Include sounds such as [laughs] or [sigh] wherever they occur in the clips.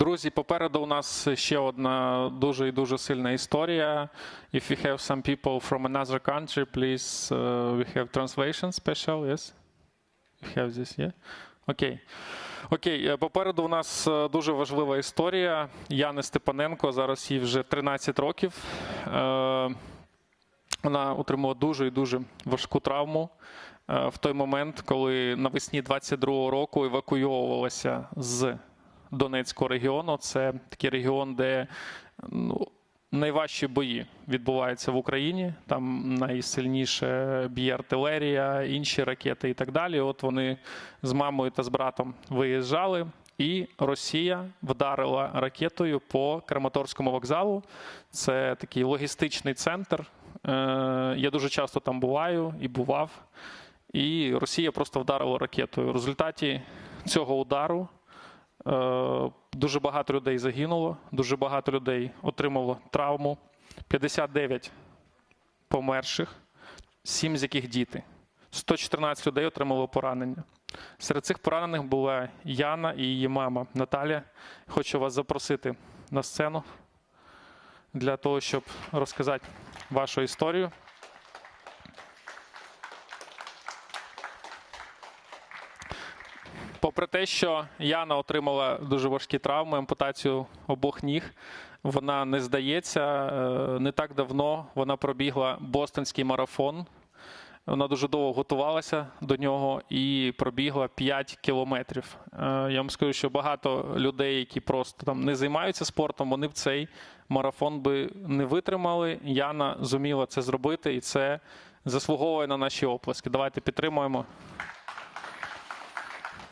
Друзі, попереду у нас ще одна дуже і дуже сильна історія. If you have some people from another country, please, uh, we have translation special, yes? You have this, yeah? Окей. Окей, е, попереду у нас е, дуже важлива історія. Яни Степаненко, зараз їй вже 13 років. Е, Вона отримала дуже і дуже важку травму е, в той момент, коли навесні 22-го року евакуйовувалася з Донецького регіону. Це такий регіон, де ну, найважчі бої відбуваються в Україні. Там найсильніше б'є артилерія, інші ракети і так далі. От вони з мамою та з братом виїжджали. І Росія вдарила ракетою по Краматорському вокзалу. Це такий логістичний центр. Е, Я дуже часто там буваю і бував. І Росія просто вдарила ракетою. В результаті цього удару дуже багато людей загинуло, дуже багато людей отримало травму. 59 померших, 7 з яких діти. 114 людей отримало поранення. Серед цих поранених була Яна і її мама Наталя. Хочу вас запросити на сцену для того, щоб розказати вашу історію. Попри те, що Яна отримала дуже важкі травми, ампутацію обох ніг, вона не здається. Е, Не так давно вона пробігла бостонський марафон. Вона дуже довго готувалася до нього і пробігла 5 кілометрів. Е, Я вам скажу, що багато людей, які просто там не займаються спортом, вони б цей марафон би не витримали. Яна зуміла це зробити, і це заслуговує на наші оплески. Давайте підтримуємо.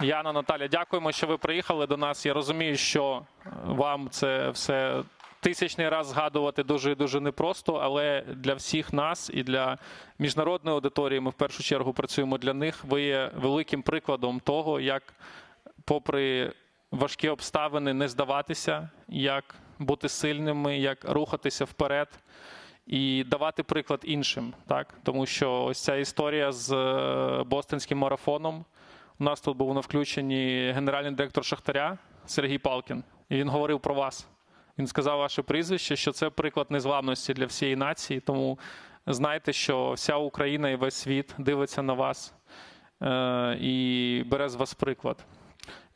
Яна, Наталя, дякуємо, що ви приїхали до нас. Я розумію, що вам це все тисячний раз згадувати дуже і дуже непросто, але для всіх нас і для міжнародної аудиторії ми в першу чергу працюємо для них. Ви є великим прикладом того, як, попри важкі обставини, не здаватися, як бути сильними, як рухатися вперед. І давати приклад іншим, так тому що ось ця історія з е, бостонським марафоном. У нас тут був на включенні генеральний директор Шахтаря Сергій Палкін, і він говорив про вас. Він сказав ваше прізвище, що це приклад незламності для всієї нації. Тому знайте, що вся Україна і весь світ дивиться на вас е, і бере з вас приклад.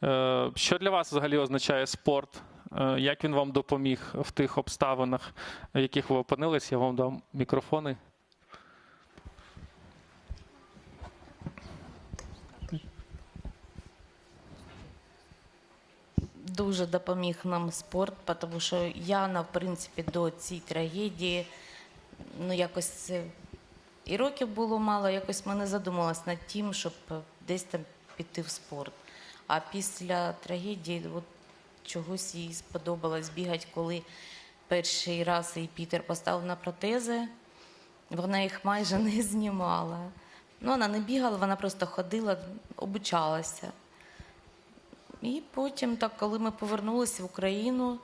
Е, що для вас взагалі означає спорт? Е, як він вам допоміг в тих обставинах, в яких ви опинились? Я вам дам мікрофони. Дуже допоміг нам спорт, тому що Яна, в принципі, до цієї трагедії, ну якось е, і років було мало, якось ми не задумувалися над тим, щоб десь там піти в спорт. А після трагедії от, чогось їй сподобалось бігати, коли перший раз їй Пітер поставив на протези, вона їх майже [laughs] не знімала. Ну, вона не бігала, вона просто ходила, обучалася. І потім, так, коли ми повернулися в Україну,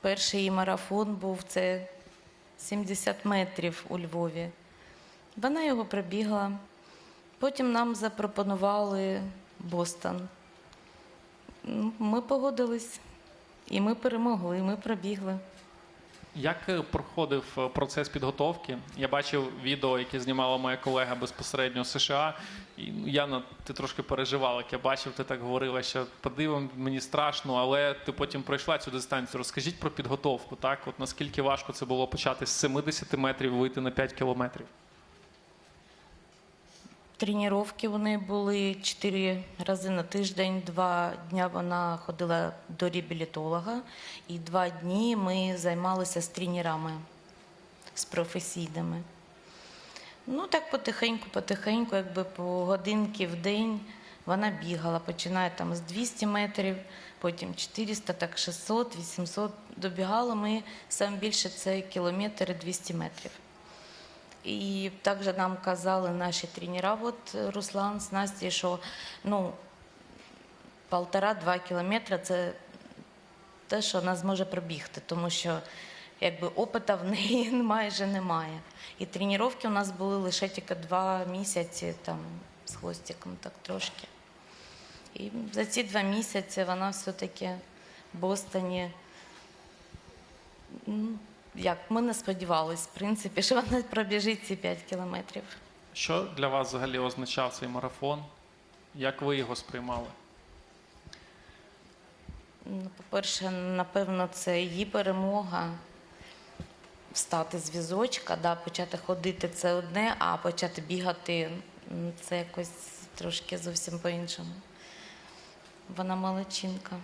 перший її марафон був це 70 метрів у Львові. Вона його пробігла. Потім нам запропонували Бостон. Ми погодились, і ми перемогли, і ми пробігли. Як е, проходив е, процес підготовки? Я бачив відео, яке знімала моя колега безпосередньо з США. І я Яна, ти трошки переживала, як я бачив, ти так говорила, що подивимо, мені страшно, але ти потім пройшла цю дистанцію. Розкажіть про підготовку, так? От наскільки важко це було почати з 70 метрів вийти на 5 кілометрів? Тренування вони були чотири рази на тиждень. Два дня вона ходила до реабілітолога, і два дні ми займалися з тренерами, з професійними. Ну так потихеньку, потихеньку, якби по годинки в день вона бігала. Починає там з 200 метрів, потім 400, так 600, 800. Добігали ми саме більше це кілометр 200 метрів. І також нам казали наші тренера, от Руслан з Настю, що ну, полтора-два кілометри це те, що вона зможе пробігти, тому що якби опита в неї [laughs] майже немає. І тренування у нас були лише тільки два місяці там з хвостиком, так трошки. І за ці два місяці вона все-таки в Бостоні. Ну, Як ми не сподівалися, в принципі, [laughs] що вона пробіжить ці 5 кілометрів. Що для вас взагалі означав цей марафон? Як ви його сприймали? Ну, По-перше, напевно, це її перемога. Встати з візочка, да, почати ходити це одне, а почати бігати це якось трошки зовсім по-іншому. Вона молодчинка.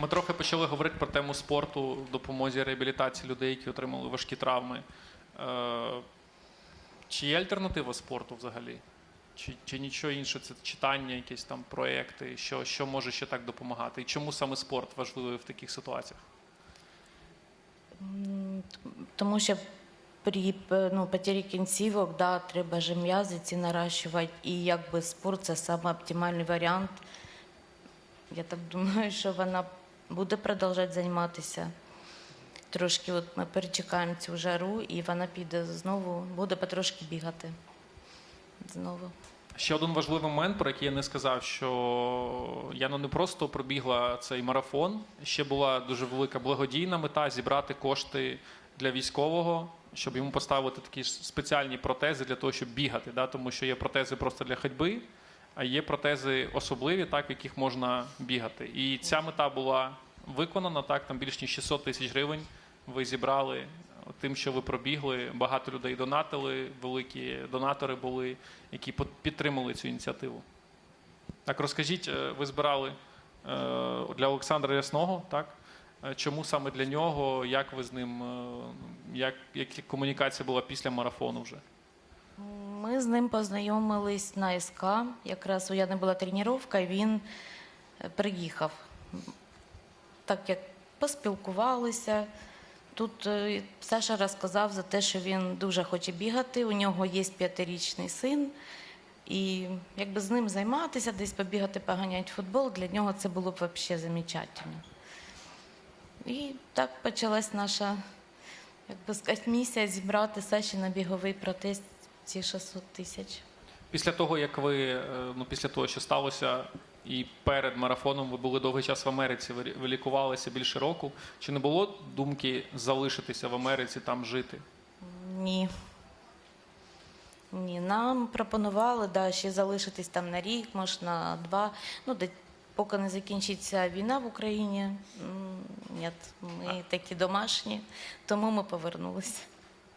Ми трохи почали говорити про тему спорту допомозі реабілітації людей, які отримали важкі травми. Е, Чи є альтернатива спорту взагалі? Чи, чи нічого інше? Це читання, якісь там проекти, що, що може ще так допомагати? І чому саме спорт важливий в таких ситуаціях? Тому що при ну, потері кінцівок да, треба же м'язи ці наращувати. І якби спорт це саме оптимальний варіант. Я так думаю, що вона буде продовжувати займатися. Трошки от ми перечекаємо цю жару, і вона піде знову, буде потрошки бігати. Знову. Ще один важливий момент, про який я не сказав, що Яна не просто пробігла цей марафон, ще була дуже велика благодійна мета зібрати кошти для військового, щоб йому поставити такі спеціальні протези для того, щоб бігати. Да? Тому що є протези просто для ходьби, а є протези особливі, так, в яких можна бігати. І ця мета була виконана, так, там більш ніж 600 тисяч гривень ви зібрали тим, що ви пробігли. Багато людей донатили, великі донатори були, які підтримали цю ініціативу. Так, розкажіть, е, ви збирали е, для Олександра Ясного, так? Е, Чому саме для нього? Як ви з ним, е, як, як комунікація була після марафону вже? Ми з ним познайомились на СК. Якраз у Яни була тренування, і він е, приїхав. Так як поспілкувалися. Тут е, Саша розказав за те, що він дуже хоче бігати. У нього є п'ятирічний син, і якби з ним займатися, десь побігати, поганяти футбол, для нього це було б взагалі замечательно. І так почалась наша, як би сказати, місія зібрати Саші на біговий протест ці 600 тисяч. Після того, як ви, е, ну після того, що сталося, і перед марафоном ви були довгий час в Америці, ви ви лікувалися більше року. Чи не було думки залишитися в Америці, там жити? Ні. Ні, нам пропонували да, ще залишитись там на рік, може на два. Ну, де, поки не закінчиться війна в Україні. Ні, ми такі домашні, тому ми повернулися.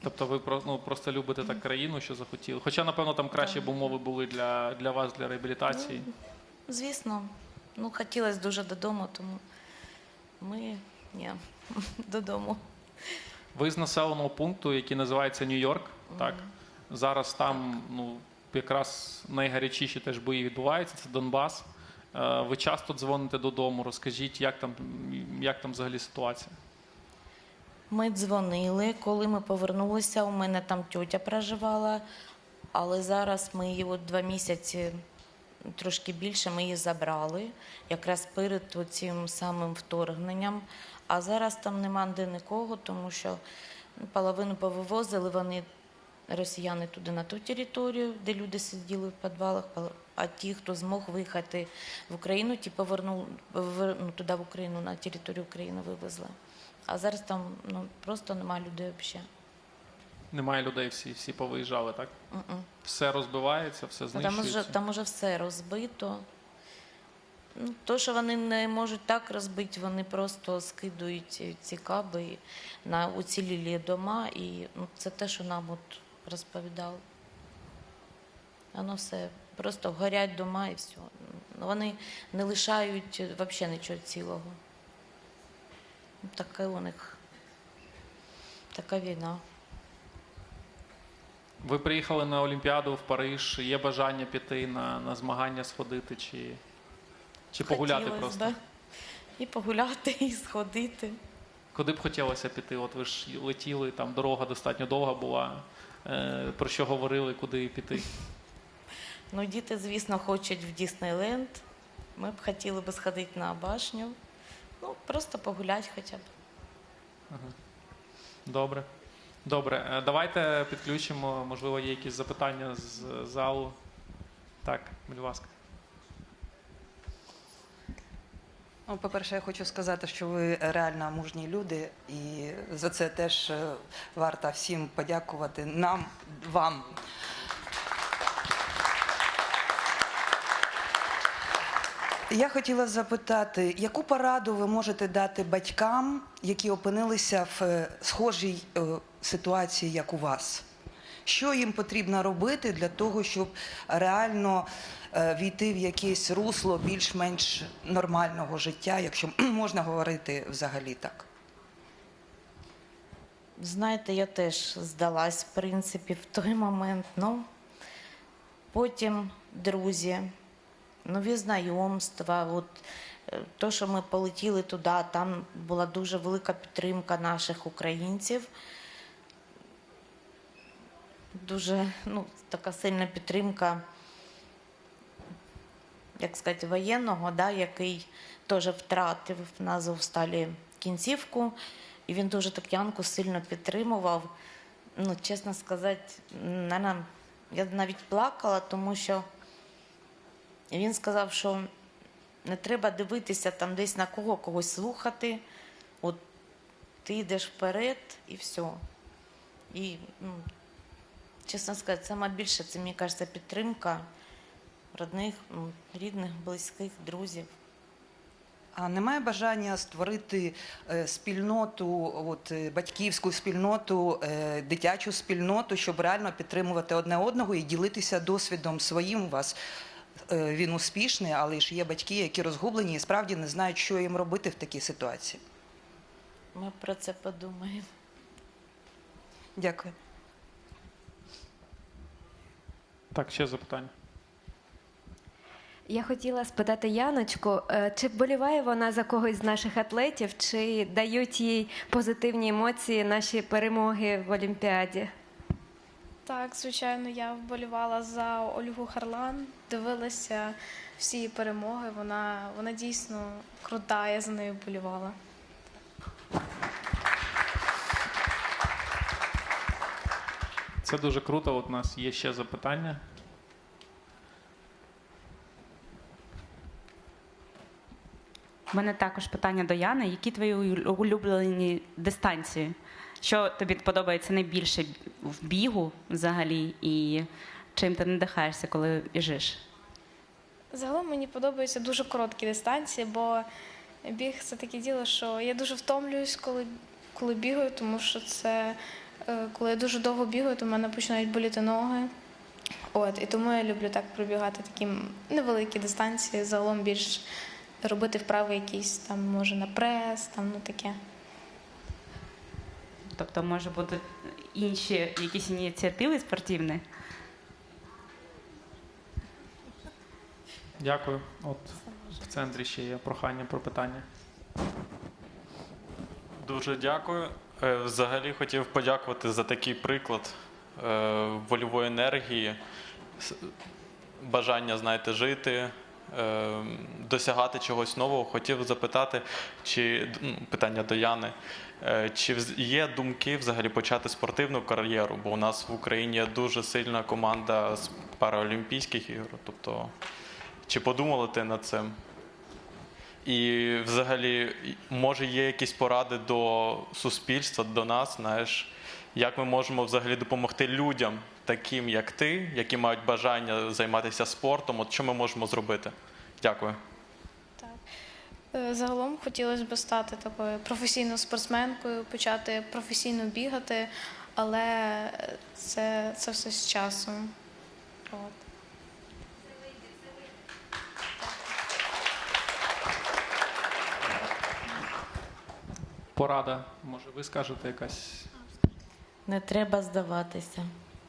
Тобто ви про- ну, просто любите так країну, що захотіли. Хоча, напевно, там кращі б умови були для, для вас, для реабілітації. Звісно, ну хотілося дуже додому, тому ми ні, [laughs] додому. Ви з населеного пункту, який називається Нью-Йорк, так? Зараз там ну, якраз найгарячіші теж бої відбуваються, це Донбас. Е, Ви часто дзвоните додому, розкажіть, як там, як там взагалі ситуація? Ми дзвонили, коли ми повернулися. У мене там тьотя проживала, але зараз ми її от два місяці, трошки більше, ми її забрали, якраз перед цим самим вторгненням. А зараз там нема де нікого, тому що половину повивозили вони. Росіяни туди на ту територію, де люди сиділи в підвалах, а ті, хто змог виїхати в Україну, ті повернули вер- ну, туди в Україну, на територію України вивезли. А зараз там ну, просто немає людей взагалі. Немає людей, всі, всі повиїжджали, так? М-м. Все розбивається, все Там уже, знищується. там уже все розбито. Ну, то, що вони не можуть так розбити, вони просто скидують ці каби на уцілілі дома. І ну, це те, що нам от розповідали. Воно все просто горять дома і все. Ну, Вони не лишають взагалі нічого цілого. Таке у них така війна. Ви приїхали на Олімпіаду в Париж. Є бажання піти на, на змагання сходити чи, чи погуляти Хотілося, просто? да. І погуляти, і сходити. Куди б хотілося піти? От ви ж летіли, там дорога достатньо довга була. Е, про що говорили, куди піти? Ну, діти, звісно, хочуть в Діснейленд. Ми б хотіли би сходити на башню. Ну, просто погуляти хоча б. Добре. Добре, е, давайте підключимо, можливо, є якісь запитання з залу. Так, будь ласка. Ну, по-перше, я хочу сказати, що ви реально мужні люди, і за це теж е, варто всім подякувати нам, вам. Я хотіла запитати, яку пораду ви можете дати батькам, які опинилися в е, схожій е, ситуації, як у вас? Що їм потрібно робити для того, щоб реально е, війти в якесь русло більш-менш нормального життя, якщо [clears throat] можна говорити взагалі так? Знаєте, я теж здалась, в принципі, в той момент. Ну, потім друзі, нові знайомства. От, е, то, що ми полетіли туди, там була дуже велика підтримка наших українців. Дуже ну, така сильна підтримка, як сказати, воєнного, да, який теж втратив на Азовсталі кінцівку. І він дуже так Янку сильно підтримував. Ну, чесно сказати, я навіть плакала, тому що він сказав, що не треба дивитися там десь на кого, когось слухати. От ти йдеш вперед і все. І, ну, чесно сказати, саме більше це, мені кажеться, підтримка родних, рідних, близьких, друзів. А немає бажання створити е, спільноту, от, е, батьківську спільноту, е, дитячу спільноту, щоб реально підтримувати одне одного і ділитися досвідом своїм у вас. Е, Він успішний, але ж є батьки, які розгублені і справді не знають, що їм робити в такій ситуації. Ми про це подумаємо. Дякую. Так, ще запитання. Я хотіла спитати Яночку, е, чи вболіває вона за когось з наших атлетів, чи дають їй позитивні емоції наші перемоги в Олімпіаді? Так, звичайно, я вболівала за Ольгу Харлан, дивилася всі її перемоги. Вона, вона дійсно крута, я за нею вболівала. Це дуже круто. От у нас є ще запитання. У мене також питання до Яни. Які твої улюблені дистанції? Що тобі подобається найбільше в бігу взагалі, і чим ти надихаєшся, коли біжиш? Загалом мені подобаються дуже короткі дистанції, бо біг це таке діло, що я дуже втомлююсь, коли, коли бігаю, тому що це е, коли я дуже довго бігаю, то в мене починають боліти ноги. От, і тому я люблю так пробігати такі невеликі дистанції, загалом більш робити вправи якісь там, може, на прес, там ну таке. Тобто, може бути інші якісь ініціативи спортивні? Дякую. От в центрі ще є прохання про питання. Дуже дякую. Е, Взагалі хотів подякувати за такий приклад е, вольової енергії, бажання, знаєте, жити, е, досягати чогось нового. Хотів запитати, чи ну, питання до Яни. Е, Чи є думки взагалі почати спортивну кар'єру? Бо у нас в Україні є дуже сильна команда з Параолімпійських ігор. Тобто, чи подумали ти над цим? І взагалі, може, є якісь поради до суспільства, до нас, знаєш, як ми можемо взагалі допомогти людям, таким як ти, які мають бажання займатися спортом? От що ми можемо зробити? Дякую. Е, Загалом хотілося б стати такою професійною спортсменкою, почати професійно бігати, але це, це все з часом. От. Порада, може, ви скажете якась. Не треба здаватися.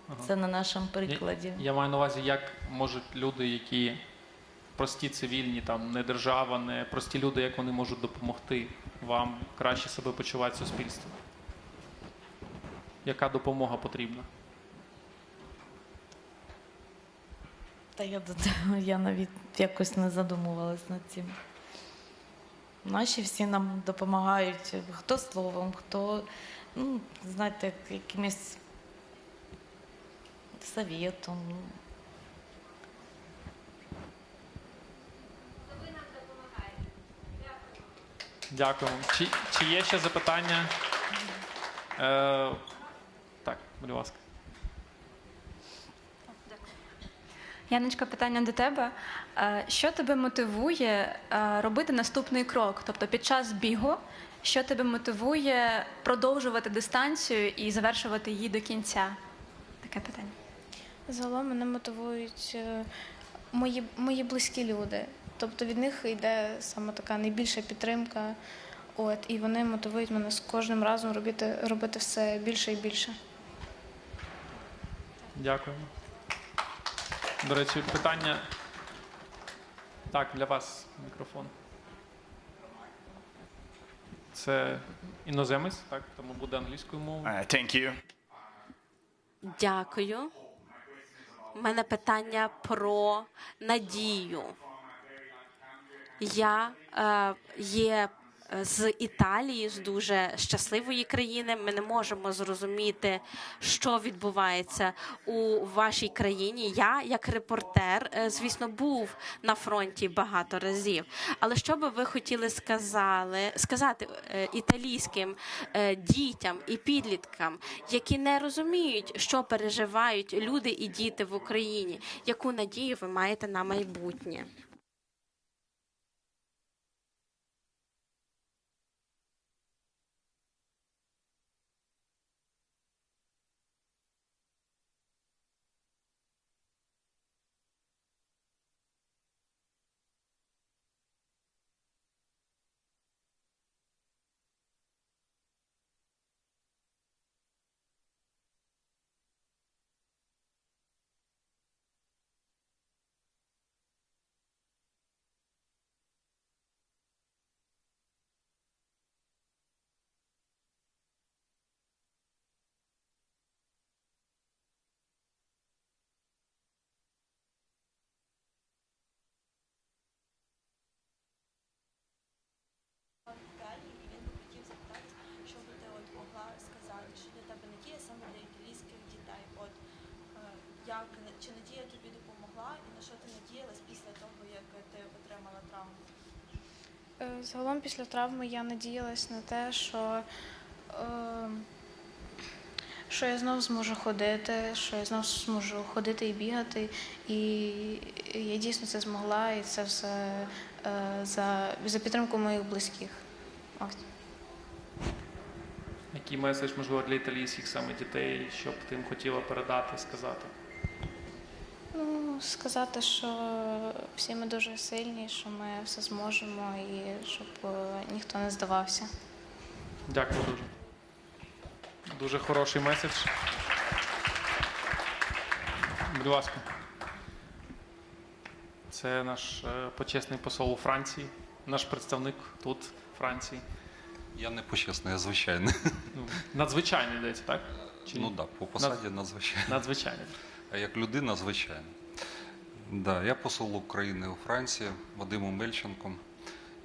Ага. Це на нашому прикладі. Я маю на увазі, як можуть люди, які прості цивільні, там не держава, не прості люди, як вони можуть допомогти вам краще себе почувати в суспільстві? Яка допомога потрібна? Та я, я навіть якось не задумувалась над цим. Наші всі нам допомагають, хто словом, хто Ну, знаєте, якимось совєтом. Дякуємо. Чи, чи є ще запитання? Е, так, будь ласка. Яночка, питання до тебе. Е, Що тебе мотивує е, робити наступний крок? Тобто під час бігу, що тебе мотивує продовжувати дистанцію і завершувати її до кінця? Таке питання. Загалом мене мотивують е, мої, мої близькі люди. Тобто від них йде саме така найбільша підтримка. От, і вони мотивують мене з кожним разом робити, робити все більше і більше. Дякуємо. До речі, питання. Так, для вас мікрофон. Це іноземець, так, тому буде англійською мовою. Uh, thank you. Дякую. У мене питання про надію. Я е, є е, з Італії, з дуже щасливої країни. Ми не можемо зрозуміти, що відбувається у вашій країні. Я, як репортер, е, звісно, був на фронті багато разів. Але що би ви хотіли сказали, сказати італійським дітям і підліткам, які не розуміють, що переживають люди і діти в Україні? Яку надію ви маєте на майбутнє? і він би хотів запитати, що би ти от могла сказати, що для тебе надія саме для італійських дітей. От е, як чи надія тобі допомогла, і на що ти надіялась після того, як ти отримала травму? Е, Загалом після травми я надіялась на те, що, е, що я знов зможу ходити, що я знов зможу ходити і бігати. І я дійсно це змогла, і це все е, за, за підтримку моїх близьких. Ось. Який меседж, можливо, для італійських саме дітей, що б ти їм хотіла передати, сказати? Сказати, що всі ми дуже сильні, що ми все зможемо, і щоб е, ніхто не здавався. Дякую дуже. Дуже хороший меседж. Будь ласка. Це наш е, почесний посол у Франції, наш представник тут, Франції. Я не почесний, я звичайний. Ну, надзвичайний йдеться, так? Чи? Ну так, да, по посаді надзвичайний. Надзвичайний. А як людина, звичайно. Да, я посол України у Франції Вадимом Мельченком.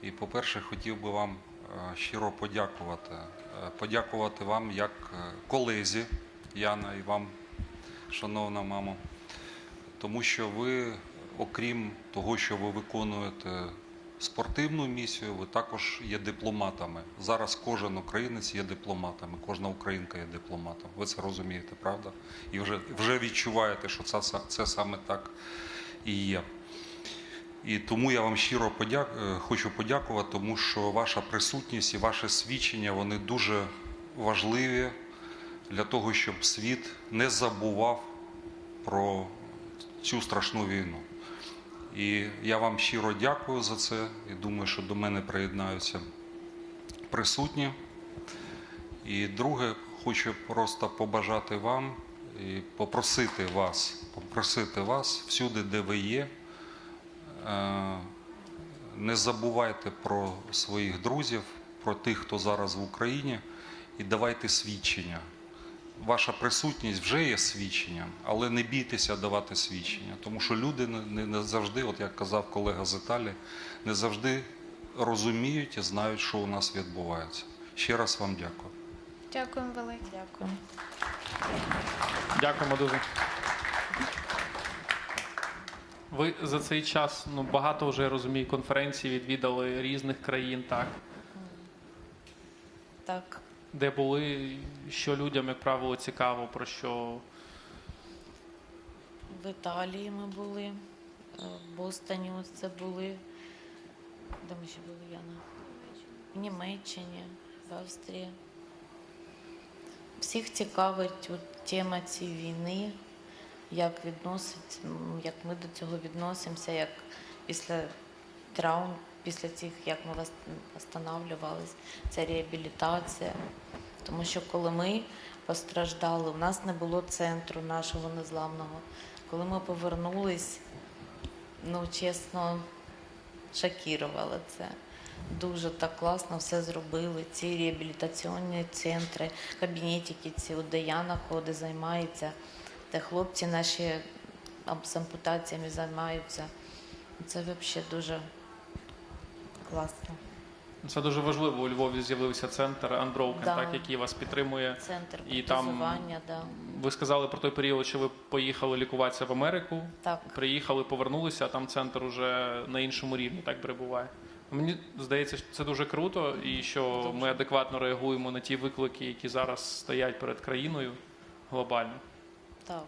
І, по-перше, хотів би вам е, щиро подякувати. Е, Подякувати вам як е, колезі Яна і вам, шановна мамо, тому що ви, окрім того, що ви виконуєте спортивну місію, ви також є дипломатами. Зараз кожен українець є дипломатами, кожна українка є дипломатом. Ви це розумієте, правда? І вже, вже відчуваєте, що це, це саме так і є. І тому я вам щиро подяк... е, хочу подякувати, тому що ваша присутність і ваше свідчення вони дуже важливі для того, щоб світ не забував про цю страшну війну. І я вам щиро дякую за це. І думаю, що до мене приєднаються присутні. І друге, хочу просто побажати вам і попросити вас, попросити вас всюди, де ви є. е, Не забувайте про своїх друзів, про тих, хто зараз в Україні, і давайте свідчення. Ваша присутність вже є свідченням, але не бійтеся давати свідчення, тому що люди не, завжди, от як казав колега з Італії, не завжди розуміють і знають, що у нас відбувається. Ще раз вам дякую. Дякуємо велике. Дякую. Дякуємо дуже. Ви за цей час ну, багато вже я розумію, конференцій відвідали різних країн, так? Так, Де були, що людям, як правило, цікаво, про що в Італії ми були, е, в Бостоні ось це були. Де ми ще були, Яна? В Німеччині, в Австрії. Всіх цікавить от, тема цієї війни, як відносить, як ми до цього відносимося, як після травм, після цих, як ми восстанавлювались, це реабілітація. Тому що коли ми постраждали, у нас не було центру нашого незламного. Коли ми повернулись, ну чесно, шокірувало це. Дуже так класно все зробили. Ці реабілітаційні центри, кабінетики, ці от де Яна ходить, займається, де хлопці наші з ампутаціями займаються. Це взагалі дуже класно. це дуже важливо. У Львові з'явився центр Unbroken, Да. так, який вас підтримує. Центр І там- да. Ви сказали про той період, що ви поїхали лікуватися в Америку. так. Приїхали, повернулися, а там центр уже на іншому рівні так перебуває. Мені здається, що це дуже круто, і що ми адекватно реагуємо на ті виклики, які зараз стоять перед країною глобально. Так.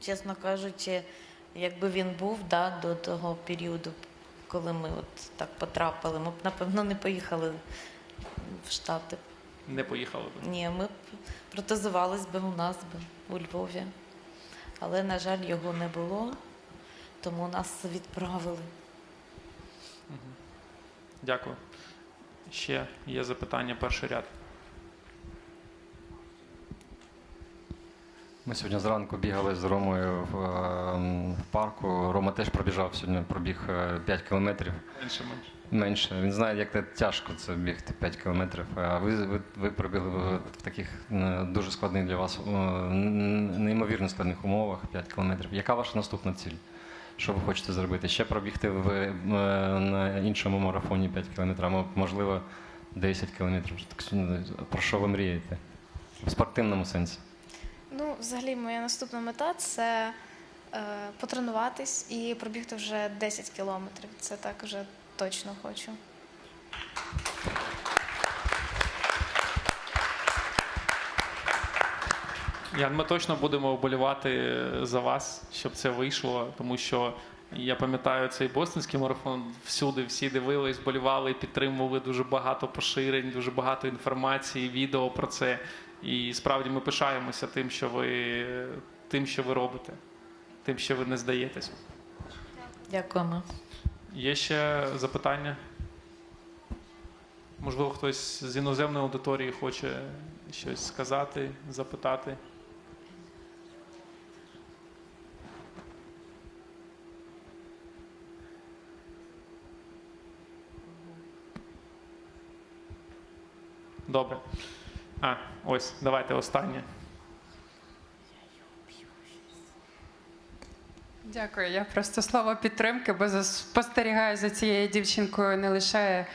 Чесно кажучи, якби він був да, до того періоду, коли ми от так потрапили, ми б, напевно, не поїхали в Штати. Не поїхали би. Ні, ми б протезувались би у нас би у Львові. Але, на жаль, його не було, тому нас відправили. Дякую. Ще є запитання, перший ряд. Ми сьогодні зранку бігали з Ромою в, е, в парку. Рома теж пробіжав сьогодні, пробіг е, 5 кілометрів. Менше менше. Менше. Він знає, як це тяжко це бігти 5 кілометрів. А ви, ви, ви пробігли в таких е, дуже складних для вас, е, неймовірно складних умовах 5 кілометрів. Яка ваша наступна ціль? Що ви хочете зробити? Ще пробігти в, е, на іншому марафоні 5 кілометрів, а можливо 10 кілометрів. Про що ви мрієте? В спортивному сенсі. Ну, взагалі, моя наступна мета це е, потренуватись і пробігти вже 10 кілометрів. Це так вже точно хочу. Ян, ми точно будемо вболівати за вас, щоб це вийшло, тому що я пам'ятаю цей бостонський марафон. Всюди всі дивились, вболівали, підтримували дуже багато поширень, дуже багато інформації, відео про це. І справді ми пишаємося тим, що ви тим, що ви робите, тим, що ви не здаєтесь. Дякуємо. Є ще запитання? Можливо, хтось з іноземної аудиторії хоче щось сказати, запитати. Добре. А, ось, давайте останнє. Дякую. Я просто слово підтримки, бо спостерігаю за цією дівчинкою не лише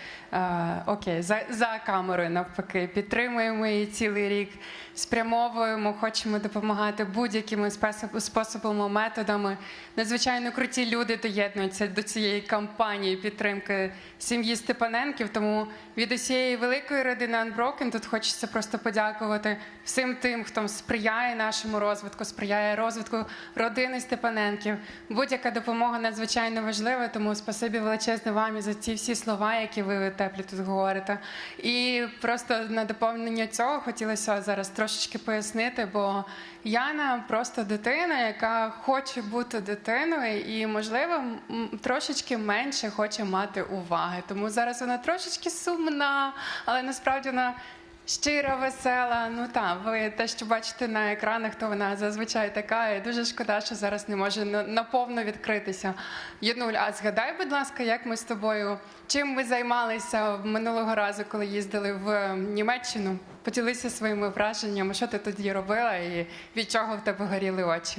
окей, за, за камерою навпаки. Підтримуємо її цілий рік, спрямовуємо, хочемо допомагати будь-якими способами, методами. Надзвичайно круті люди доєднуються до цієї кампанії підтримки сім'ї Степаненків. Тому від усієї великої родини Unbroken тут хочеться просто подякувати всім тим, хто сприяє нашому розвитку, сприяє розвитку родини Степаненків. Будь-яка допомога надзвичайно важлива, тому спасибі величезне вам і за ці всі слова, які ви теплі тут говорите. І просто на доповнення цього хотілося зараз трошечки пояснити, бо Яна просто дитина, яка хоче бути дитиною, і можливо трошечки менше хоче мати уваги. Тому зараз вона трошечки сумна, але насправді вона. Щира, весела. Ну так, ви те, що бачите на екранах, то вона зазвичай така. І дуже шкода, що зараз не може наповно відкритися. Єнуль, а згадай, будь ласка, як ми з тобою, чим ми займалися минулого разу, коли їздили в Німеччину? Поділися своїми враженнями, що ти тоді робила і від чого в тебе горіли очі.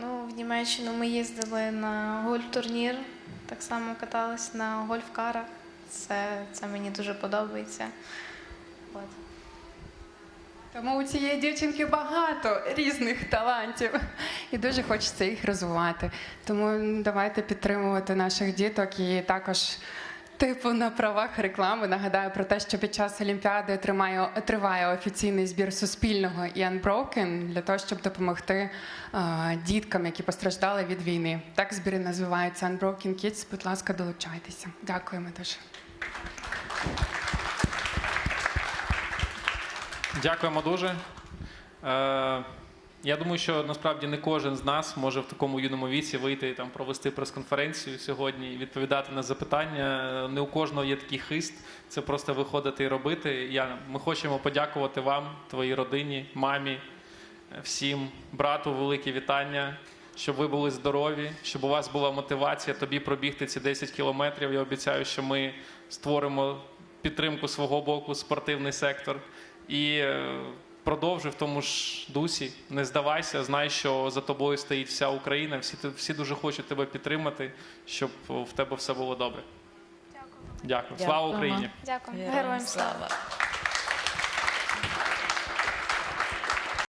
Ну, в Німеччину ми їздили на гольф-турнір, так само катались на гольф-карах. Це, це мені дуже подобається. От. Тому у цієї дівчинки багато різних талантів, і дуже хочеться їх розвивати. Тому давайте підтримувати наших діток і також. Типу на правах реклами нагадаю про те, що під час Олімпіади тримає, триває офіційний збір Суспільного і Unbroken для того, щоб допомогти е, діткам, які постраждали від війни. Так збір називається Unbroken Kids. Будь ласка, долучайтеся. Дякуємо дуже. Дякуємо дуже. Е, я думаю, що насправді не кожен з нас може в такому юному віці вийти і там провести прес-конференцію сьогодні і відповідати на запитання. Не у кожного є такий хист. Це просто виходити і робити. Я, ми хочемо подякувати вам, твоїй родині, мамі, всім, брату, велике вітання. Щоб ви були здорові, щоб у вас була мотивація тобі пробігти ці 10 кілометрів. Я обіцяю, що ми створимо підтримку свого боку, спортивний сектор. І е, продовжуй в тому ж дусі. Не здавайся, знай, що за тобою стоїть вся Україна. Всі, ти- всі дуже хочуть тебе підтримати, щоб в тебе все було добре. Дякую. Слава Україні! Дякую. Героям слава.